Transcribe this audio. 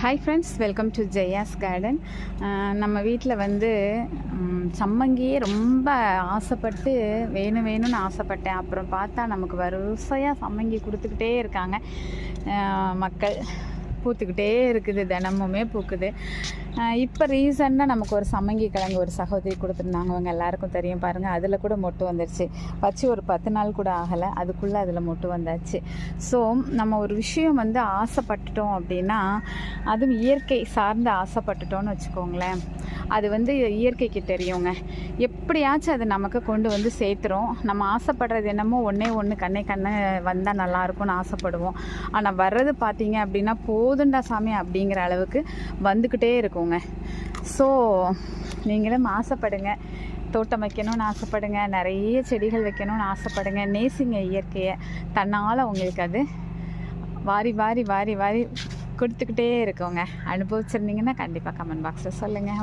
Hi friends welcome to Jaya's garden நம்ம வீட்டில் வந்து சம்மங்கியே ரொம்ப ஆசைப்பட்டு வேணும் வேணும்னு ஆசைப்பட்டேன். அப்புறம் பார்த்தா நமக்கு வரிசையாக சம்மங்கி கொடுத்துக்கிட்டே இருக்காங்க மக்கள். பூத்துக்கிட்டே இருக்குது தினமுமே பூக்குது. இப்போ ரீசெண்டாக நமக்கு ஒரு சமங்கி கிழங்கு ஒரு சகோதரி கொடுத்துருந்தாங்க. அவங்க எல்லாருக்கும் தெரியும் பாருங்கள் அதில் கூட மொட்டு வந்துடுச்சு வச்சு ஒரு பத்து நாள் கூட ஆகலை. அதுக்குள்ளே அதில் மொட்டு வந்தாச்சு. ஸோ நம்ம ஒரு விஷயம் வந்து ஆசைப்பட்டுட்டோம் அப்படின்னா அதுவும் இயற்கை சார்ந்து ஆசைப்பட்டுட்டோம்னு வச்சுக்கோங்களேன். அது வந்து இயற்கைக்கு தெரியுங்க. எப்படியாச்சும் அது நமக்கு கொண்டு வந்து சேர்த்துரும். நம்ம ஆசைப்படுறது என்னமோ ஒன்றே ஒன்று கண்ணே கண்ணே வந்தால் நல்லாயிருக்கும்னு ஆசைப்படுவோம். ஆனால் வர்றது பார்த்தீங்க அப்படின்னா போதுண்டா சாமி அப்படிங்கிற அளவுக்கு வந்துக்கிட்டே இருக்குங்க. ஸோ நீங்களும் ஆசைப்படுங்க. தோட்டம் வைக்கணும்னு ஆசைப்படுங்க. நிறைய செடிகள் வைக்கணும்னு ஆசைப்படுங்க. நேசிங்க இயற்கையை. தன்னால் உங்களுக்கு அது வாரி வாரி வாரி வாரி கொடுத்துக்கிட்டே இருக்கோங்க. அனுபவிச்சிருந்தீங்கன்னா கண்டிப்பாக கமெண்ட் பாக்ஸில் சொல்லுங்கள்